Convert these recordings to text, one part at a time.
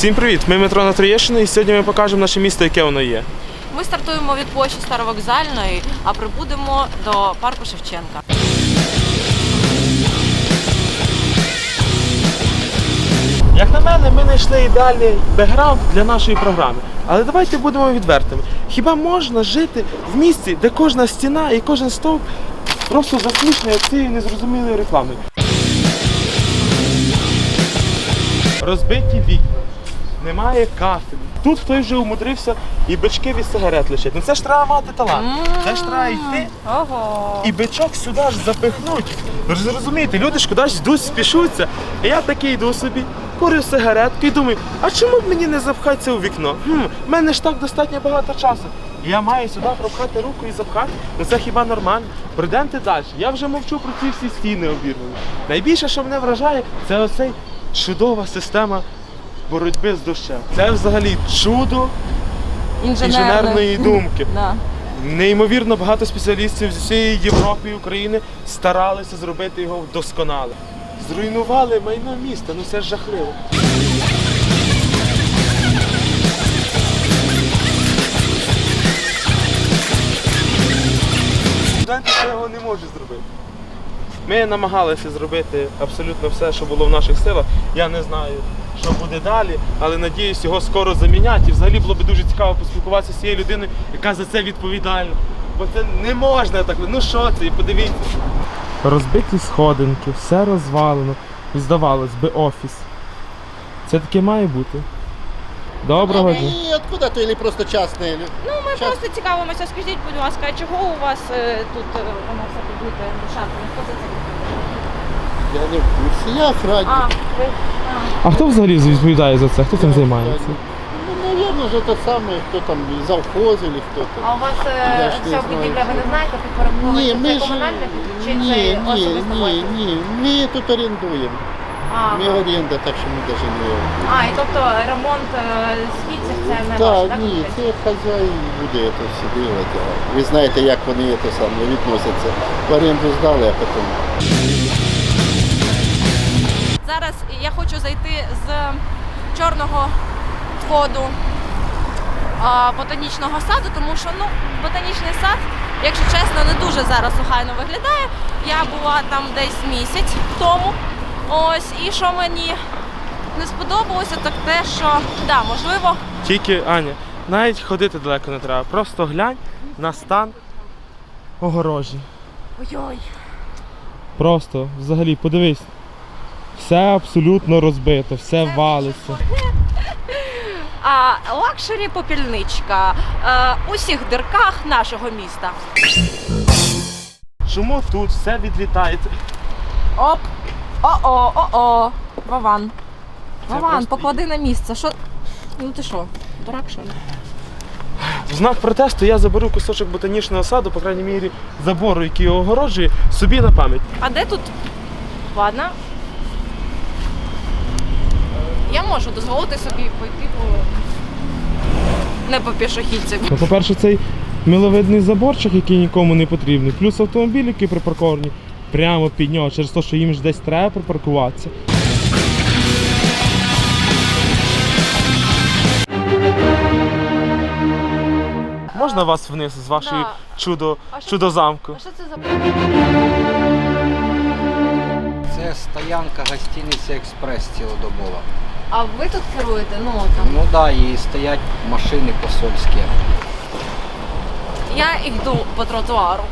Всім привіт! Ми метро на Троєщині і сьогодні ми покажемо наше місто, яке воно є. Ми стартуємо від площі Старовокзальної, а прибудемо до парку Шевченка. Як на мене, ми знайшли ідеальний бекграунд для нашої програми. Але давайте будемо відвертими. Хіба можна жити в місті, де кожна стіна і кожен стовп просто засмішує цією незрозумілою рекламою? Розбиті вікна, немає кафель. Тут хтось вже умудрився і бички від сигарет лишить. Ну це ж треба мати талант. Це ж треба йти Ого. і бичок сюди ж запихнуть. Ви ж зрозумієте, люди ж кудись йдуть, спішуться. І я такий йду собі, курю сигаретку і думаю, а чому б мені не запхатися у вікно? Хм, в мене ж так достатньо багато часу. І я маю сюди пропхати руку і запхати. Ну це хіба нормально? Пройдемте далі. Я вже мовчу про ці всі стіни обірвані. Найбільше, що мене вражає, це оцей чудова система боротьби з дощем. Це взагалі чудо інженерної думки. Да. Неймовірно багато спеціалістів з усієї Європи і України старалися зробити його досконало. Зруйнували майно міста, ну це ж жахливо. Студенти цього не можуть зробити. Ми намагалися зробити абсолютно все, що було в наших силах. Я не знаю, що буде далі, але надіюсь, його скоро замінять. І взагалі було б дуже цікаво поспілкуватися з цією людиною, яка за це відповідальна. Бо це не можна так. Ну що це? І подивіться. Розбиті сходинки, все розвалено. І здавалось би, офіс. Це таке має бути. Доброго дня. И откуда ты или просто частные? Ну, ми Щас. просто цікавимося. Скажіть, будь ласка, а чого у вас е, тут е, воно все побите шатром? Хто за це відповідає? Я не в курсе, я охранник. А, ви. А. А хто взагалі відповідає за це? Хто цим займається? Ну, наверное, же это самый, кто там, завхоз или кто-то. А у вас Я е, не ця знаю. будівля, ви не знаєте, підпорядковується ми це ж... комунальне чи Ні, це ні, особисто ні, ні. Ми тут орендуємо. А, Ми оренда, так що ми навіть не... а, і тобто ремонт е, східців це не ваш, Так, так? ні, це хазяїн буде це все делать. Ви знаєте, як вони це саме відносяться. В оренду здали, а потім... Зараз я хочу зайти з чорного входу ботанічного саду, тому що ну, ботанічний сад, якщо чесно, не дуже зараз охайно виглядає. Я була там десь місяць тому. Ось, і що мені не сподобалося, так те, що да, можливо, Тільки, Аня, навіть ходити далеко не треба. Просто глянь на стан огорожі. ой-ой. Просто взагалі подивись. Все абсолютно розбито, все валиться. А лакшері попільничка е, у всіх дирках нашого міста. Чому тут все відлітає? Оп! О-о, о-о! Вован. Вован, просто- поклади на місце. Що? Ну ти що? Дурак, що ли? В знак протесту я заберу кусочок ботанічного саду, по крайній мірі, забору, який його огороджує, собі на пам'ять. А де тут? Ладно. Я можу дозволити собі пойти по. Не по пішохідці. Ну, по-перше, цей миловидний заборчик, який нікому не потрібний, плюс автомобіль, який припаркований прямо під нього, через те, що їм ж десь треба припаркуватися. Можна вас вниз з вашої Да. чудо, А що чудо замку? А що це за. Це стоянка гостиниці Експрес цілодобова. А ви тут керуєте? Ну там. Ну так, да, і стоять машини посольські. Я йду по тротуару.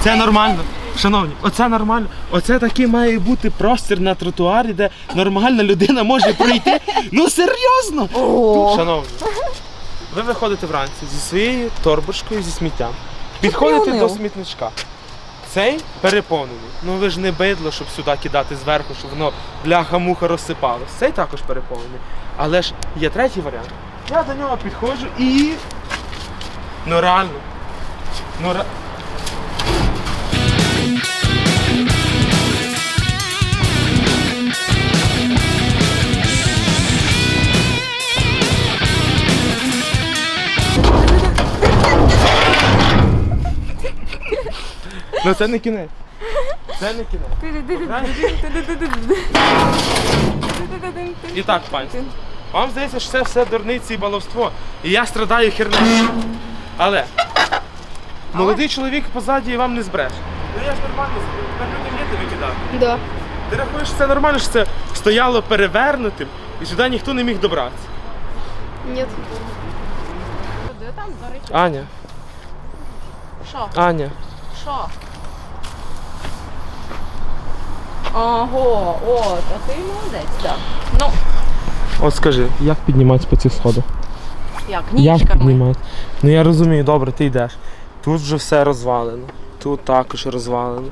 Це нормально. Шановні, оце нормально. Оце такий має бути простір на тротуарі, де нормальна людина може пройти. Ну серйозно! Тут, шановні, ви виходите вранці зі своєю торбочкою зі сміттям. Підходите до смітничка. Цей переповнений. Ну ви ж не бидло, щоб сюди кидати зверху, щоб воно бляха-муха розсипалось. Цей також переповнений. Але ж є третій варіант. Я до нього підходжу і. Ну реально. Ну ре... Ну це не кінець. Це не кінець. І так, панство. Вам здається, що це все дурниці і баловство. І я страдаю хернею. Але молодий чоловік позаді вам не збереш. Ну я ж нормально тепер людям є де викидати. Да. Ти рахуєш, що це нормально, що це стояло перевернутим і сюди ніхто не міг добратися. Нет. Аня, Що? Аня. Що? Ого, от, а ти молодець, так. Ну, От скажи, як підніматися по цих сходах? як, Як ніжками. піднімати? Ну я розумію, добре, ти йдеш. Тут вже все розвалено, тут також розвалено.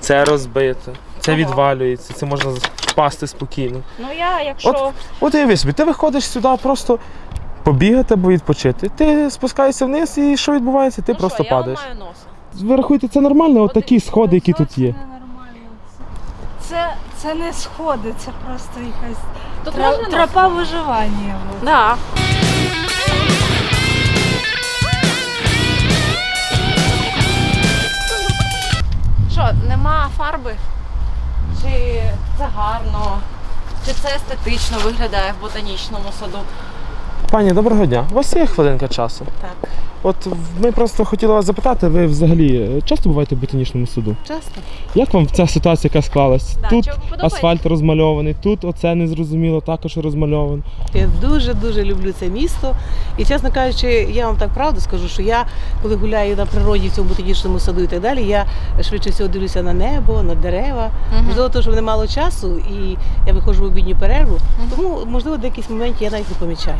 Це розбито, це Ага. відвалюється, це можна впасти спокійно. Ну я, якщо. От, от уяви собі, ти виходиш сюди просто побігати або відпочити. Ти спускаєшся вниз і що відбувається? Ти ну, просто що, падаєш. Я ламаю носа. Ви рахуєте, це нормально, от такі сходи, які тут є. Це, не сходи, це просто якась Тут тра- можна тропа виживання. от. Да. Що, нема фарби? Чи це гарно? Чи це естетично виглядає в ботанічному саду? Пані, доброго дня. У вас є хвилинка часу? Так. От ми просто хотіли вас запитати, ви взагалі часто буваєте в ботанічному саду? Часто. Як вам ця ситуація, яка склалась? Да, тут подобається? асфальт розмальований, тут оце незрозуміло, також розмальовано. Я дуже дуже люблю це місто. І чесно кажучи, я вам так правду скажу, що я, коли гуляю на природі в цьому ботанічному саду і так далі, я швидше всього дивлюся на небо, на дерева. Мгм. Можливо, тому що мене мало часу, і я виходжу в обідню перерву. Тому, можливо, до якихось моментів я навіть не помічаю.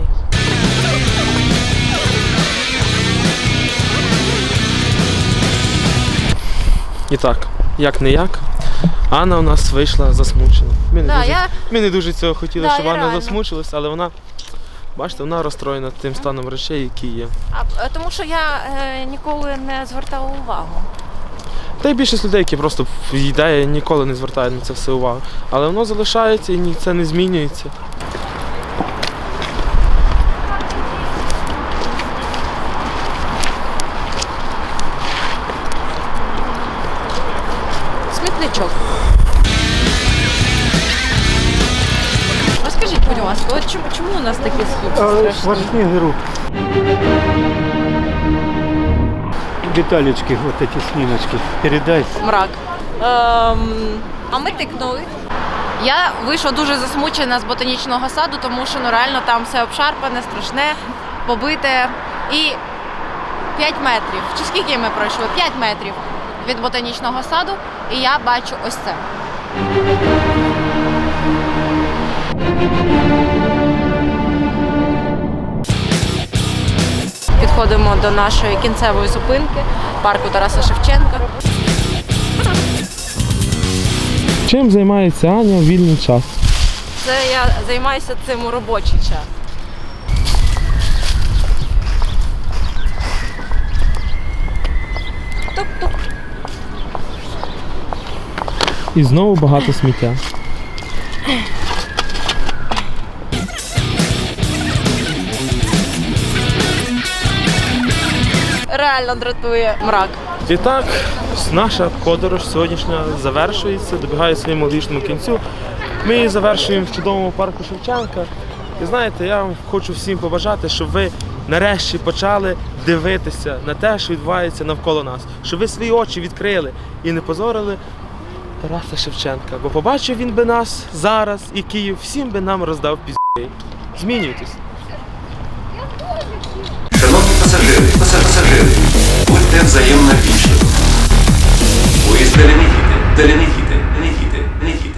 І так, як не як, Анна у нас вийшла засмучена. Ми не, Да, дуже, я- ми не дуже цього хотіли, Да, щоб Анна реально. засмучилась, але вона, бачите, вона розстроєна тим станом речей, які є. А, е, тому що я е, ніколи не звертала увагу. Та й більшість людей, які просто йде, ніколи не звертають на це все увагу. Але воно залишається і це не змінюється. Смітничок. Розкажіть, будь ласка, от чому, чому у нас такі схід страшні? групп. Деталечки, вот эти снимочки. Передай. Мрак. Ем, а ми тикнули. Я вийшла дуже засмучена з ботанічного саду, тому що ну реально там все обшарпане, страшне, побите. І 5 метрів. Чи скільки ми пройшли? 5 метрів від ботанічного саду, і я бачу ось це. Підходимо до нашої кінцевої зупинки парку Тараса Шевченка. Чим займається Аня в вільний час? Це я займаюся цим у робочий час. І знову багато сміття. Реально дратує мрак. І так, наша подорож сьогоднішня завершується, добігає своєму логічному кінцю. Ми її завершуємо в чудовому парку Шевченка. І знаєте, я вам хочу всім побажати, щоб ви нарешті почали дивитися на те, що відбувається навколо нас, щоб ви свої очі відкрили і не позорили Тараса Шевченка. Бо побачив він би нас зараз і Київ, всім би нам роздав пізді. Змінюйтесь. Шановні пасажири, паса- пасажири, будьте взаємно вічливими. Поїзд хіти, далі не хіти, не їде.